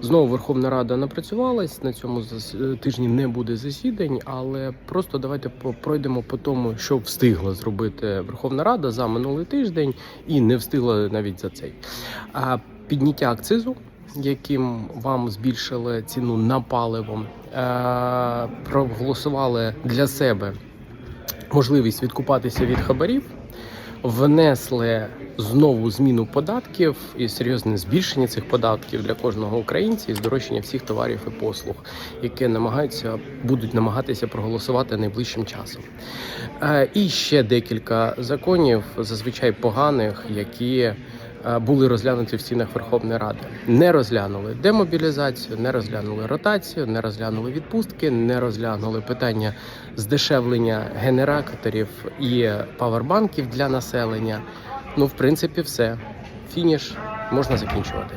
Знову Верховна Рада напрацювалась на цьому зас- тижні не буде засідань, але просто давайте пройдемо по тому, що встигла зробити Верховна Рада за минулий тиждень і не встигла навіть за цей. Підняття акцизу, яким вам збільшили ціну на паливо, е, проголосували для себе можливість відкупатися від хабарів, внесли знову зміну податків і серйозне збільшення цих податків для кожного українця і здорожчання всіх товарів і послуг, які намагаються будуть намагатися проголосувати найближчим часом. Е, І ще декілька законів, зазвичай поганих, які були розглянуті в стінах Верховної Ради. Не розглянули демобілізацію, не розглянули ротацію, не розглянули відпустки, не розглянули питання здешевлення генераторів і павербанків для населення. Ну, в принципі, все. Фініш можна закінчувати.